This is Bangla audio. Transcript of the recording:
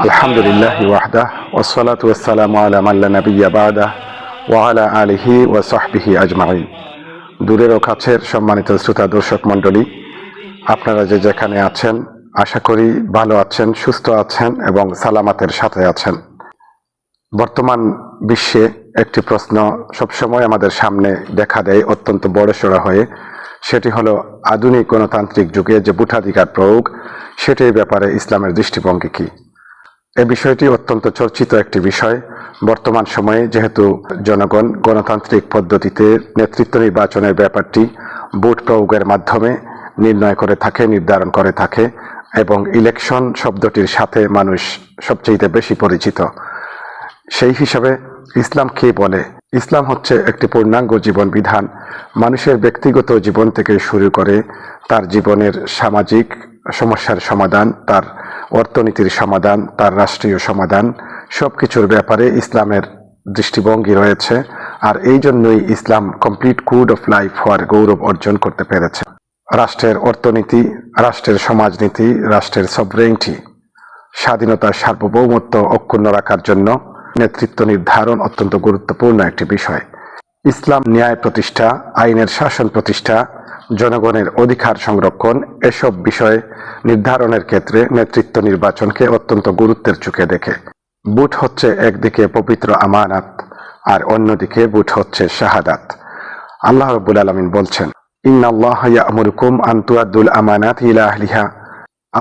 আলহামদুলিল্লাহ ওয়াহদা ওসলাত মাল্লা নবিয়া বাদা ওয়ালা আলিহি সাহবিহি দূরের ও কাছের সম্মানিত শ্রোতা দর্শক মণ্ডলী আপনারা যে যেখানে আছেন আশা করি ভালো আছেন সুস্থ আছেন এবং সালামাতের সাথে আছেন বর্তমান বিশ্বে একটি প্রশ্ন সবসময় আমাদের সামনে দেখা দেয় অত্যন্ত বড়সড় হয়ে সেটি হলো আধুনিক গণতান্ত্রিক যুগে যে ভোটাধিকার প্রয়োগ, সেটির ব্যাপারে ইসলামের দৃষ্টিভঙ্গি কী? এ বিষয়টি অত্যন্ত চর্চিত একটি বিষয়। বর্তমান সময়ে যেহেতু জনগণ গণতান্ত্রিক পদ্ধতিতে নেতৃত্ব নির্বাচনের ব্যাপারটি ভোট প্রয়োগের মাধ্যমে নির্ণয় করে থাকে, নির্ধারণ করে থাকে এবং ইলেকশন শব্দটির সাথে মানুষ সবচেয়ে বেশি পরিচিত। সেই হিসাবে ইসলাম কি বলে? ইসলাম হচ্ছে একটি পূর্ণাঙ্গ জীবন বিধান মানুষের ব্যক্তিগত জীবন থেকে শুরু করে তার জীবনের সামাজিক সমস্যার সমাধান, তার অর্থনীতির সমাধান, তার রাষ্ট্রীয় সমাধান সব কিছুর ব্যাপারে ইসলামের দৃষ্টিভঙ্গি রয়েছে আর এই জন্যই ইসলাম কমপ্লিট কোড অফ লাইফ হওয়ার গৌরব অর্জন করতে পেরেছে। রাষ্ট্রের অর্থনীতি, রাষ্ট্রের সমাজনীতি, রাষ্ট্রের সবরেংটি স্বাধীনতার সার্বভৌমত্ব অক্ষুণ্ণ রাখার জন্য নেতৃত্ব নির্ধারণ অত্যন্ত গুরুত্বপূর্ণ একটি বিষয়। ইসলাম ন্যায় প্রতিষ্ঠা, আইনের শাসন প্রতিষ্ঠা, জনগণের অধিকার সংরক্ষণ এসব বিষয় নির্ধারণের ক্ষেত্রে নেতৃত্ব নির্বাচনকে অত্যন্ত গুরুত্বের চোখে দেখে। বুট হচ্ছে একদিকে পবিত্র আমানাত আর অন্যদিকে বুট হচ্ছে শাহাদাত। আল্লাহ রব্বুল আলমিন বলছেন, ইন্নাল্লাহ ইয়ামুরুকুম আন তুআদ্দুল আমানাত ইলা আহলিহা